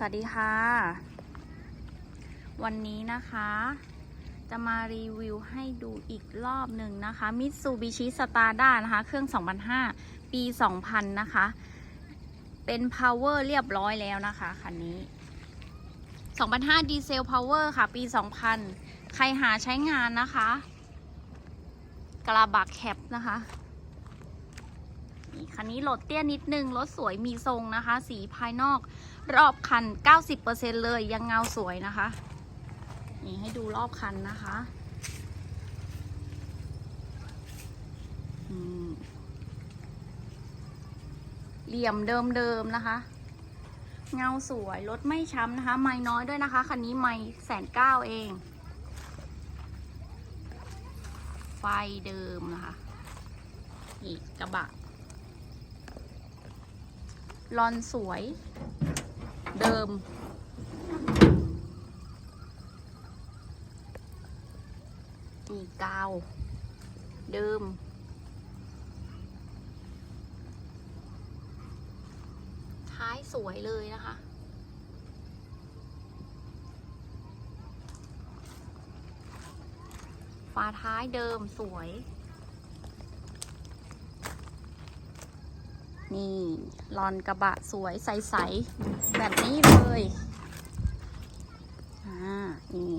สวัสดีค่ะ วันนี้นะคะ จะมารีวิวให้ดูอีกรอบหนึ่งนะคะ Mitsubishi Stada นะคะ เครื่อง 2005 ปี 2000 นะคะ เป็น Power เรียบร้อยแล้วนะคะคันนี้ 2005 ดีเซล Power ค่ะ ปี 2000 ใครหาใช้งานนะคะ กระบะแคปนะคะ นี่คันนี้รถเตี้ยนิดนึง รถสวยมีทรงนะคะ สีภายนอกรอบคัน 90%เลยยังเงาสวยนะคะ นี่ให้ดูรอบคันนะคะเหลี่ยมเดิมๆนะคะ เงาสวย รถไม่ช้ำนะคะ ไม่น้อยด้วยนะคะ คันนี้ไม่แสนเก้าเอง ไฟเดิมนะคะ นี่กระบะ ลอนสวย เดิม นี่กาว เดิม ท้ายสวยเลยนะคะฝาท้ายเดิมสวย นี่ลอนกระบะสวยใสๆ แบบนี้เลย อ่า นี่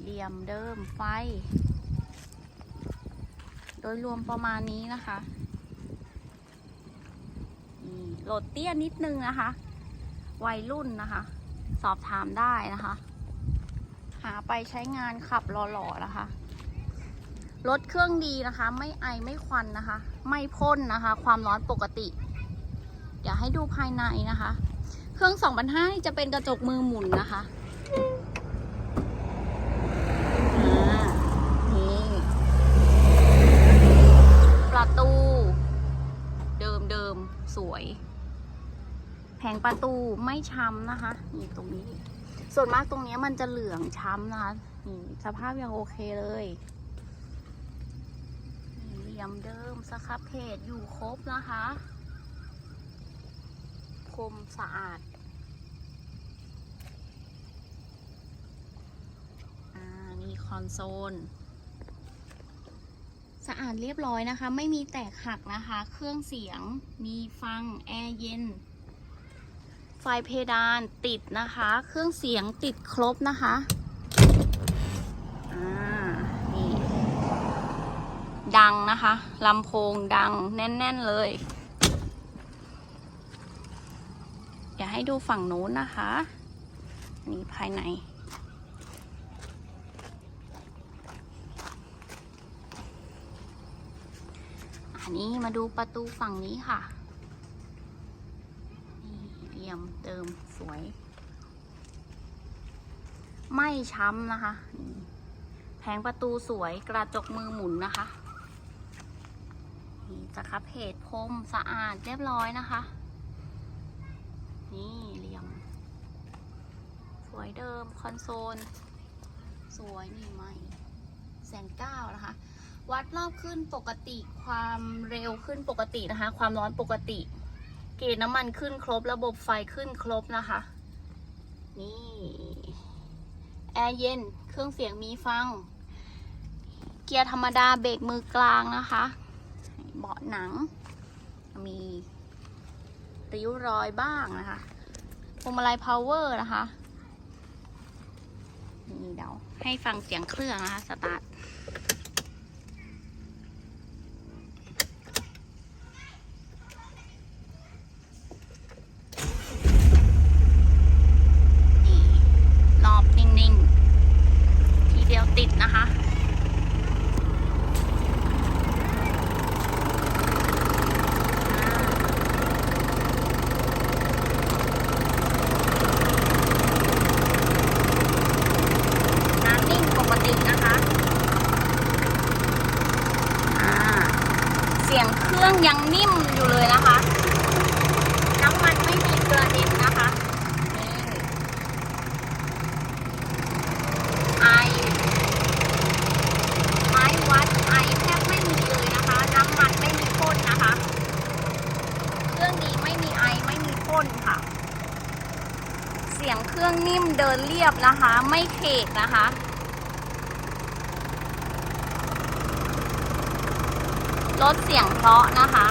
เหลี่ยมเดิมไฟ โดยรวมประมาณนี้นะคะนี่โหลดเตี้ยนิดนึงนะคะ วัยรุ่นนะคะ สอบถามได้นะคะ หาไปใช้งานขับหล่อๆนะคะ รถเครื่องดีนะคะ ไม่ไอไม่ควันนะคะ ไม่พ่นนะคะ ความร้อนปกติอยาให้ดูภายในนะคะ เครื่อง2005จะเป็นกระจกมือหมุนนะคะนี่ประตู เดิมเดิมสวย แผงประตูไม่ช้ำนะคะ นี่ตรงนี้ ส่วนมากตรงนี้มันจะเหลืองช้ำนะคะนี่สภาพยังโอเคเลย ลี่ยมเดิมสครับเพจอยู่ครบนะคะคมสะอาดอ่านี่คอนโซล สะอาดเรียบร้อยนะคะ ไม่มีแตกหักนะคะ เครื่องเสียงมีฟัง แอร์เย็น ไฟเพดานติดนะคะ เครื่องเสียงติดครบนะคะอ่า ดังนะคะลำโพงดังแน่น ๆ เลยอย่าให้ดูฝั่งนู้นนะคะ นี่ภายใน อันนี้มาดูประตูฝั่งนี้ค่ะ นี่เหลี่ยมเติมสวย ไม่ช้ำนะคะ แผงประตูสวยกระจกมือหมุนนะคะ นี่สครับเพจพรมสะอาดเรียบร้อยนะคะ นี่เหลี่ยมสวยเดิมคอนโซล สวยนี่ใหม่แสนเก้านะคะ วัดรอบขึ้นปกติความเร็วขึ้นปกตินะคะ ความร้อนปกติ เกจน้ำมันขึ้นครบ ระบบไฟขึ้นครบนะคะ นี่แอร์เย็น เครื่องเสียงมีฟัง เกียร์ธรรมดาเบรกมือกลางนะคะ เบาะหนัง มีริ้วรอยบ้างนะคะพวงมาลัยพาวเวอร์นะคะ นี่เดี๋ยวให้ฟังเสียงเครื่องนะคะ สตาร์ท เครื่องยังนิ่มอยู่เลยนะคะ น้ำมันไม่มีเกลือเด็ดนะคะไอไม้วัดไอแทบไม่มีเลยนะคะ น้ำมันไม่มีพ่นนะคะ เครื่องดีไม่มีไอไม่มีพ่นค่ะ เสียงเครื่องนิ่มเดินเรียบนะคะ ไม่เคกนะคะ ลดเสียงเพราะนะคะ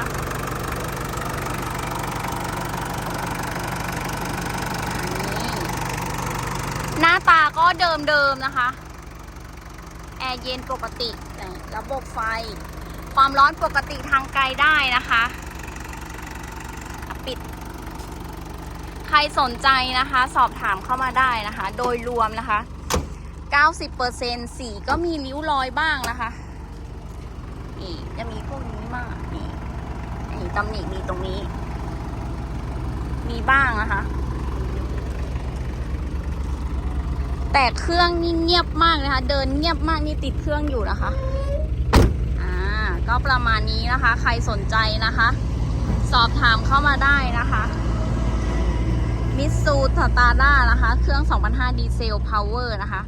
หน้าตาก็เดิมๆนะคะ แอร์เย็นปกติระบบไฟ ความร้อนปกติทางไกลได้นะคะอะปิด ใครสนใจนะคะ สอบถามเข้ามาได้นะคะ โดยรวมนะคะ 90%สีก็มีริ้วรอยบ้างนะคะ นี่จะมีพวกนี้มากนี่นี่ตำหนิมีตรงนี้ มีบ้างนะคะ แต่เครื่องนี่เงียบมากนะคะ เดินเงียบมากนี่ติดเครื่องอยู่นะคะ อ่า ก็ประมาณนี้นะคะ ใครสนใจนะคะ สอบถามเข้ามาได้นะคะมิสูตาตาด้านะคะ เครื่อง 2005 ดีเซลพาวเวอร์นะคะ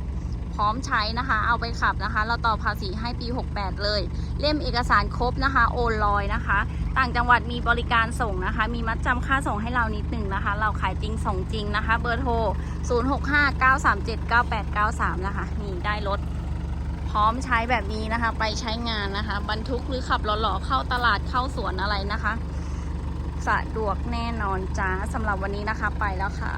พร้อมใช้นะคะ เอาไปขับนะคะ เราต่อภาษีให้ปี 68 เลย เล่มเอกสารครบนะคะ โอนลอยนะคะ ต่างจังหวัดมีบริการส่งนะคะ มีมัดจำค่าส่งให้เรานิดหนึ่งนะคะ เราขายจริงส่งจริงนะคะ เบอร์โทร 0659379893 นะคะ นี่ได้รถพร้อมใช้แบบนี้นะคะ ไปใช้งานนะคะ บรรทุกหรือขับหล่อๆเข้าตลาดเข้าสวนอะไรนะคะ สะดวกแน่นอนจ้าสำหรับวันนี้นะคะไปแล้วค่ะ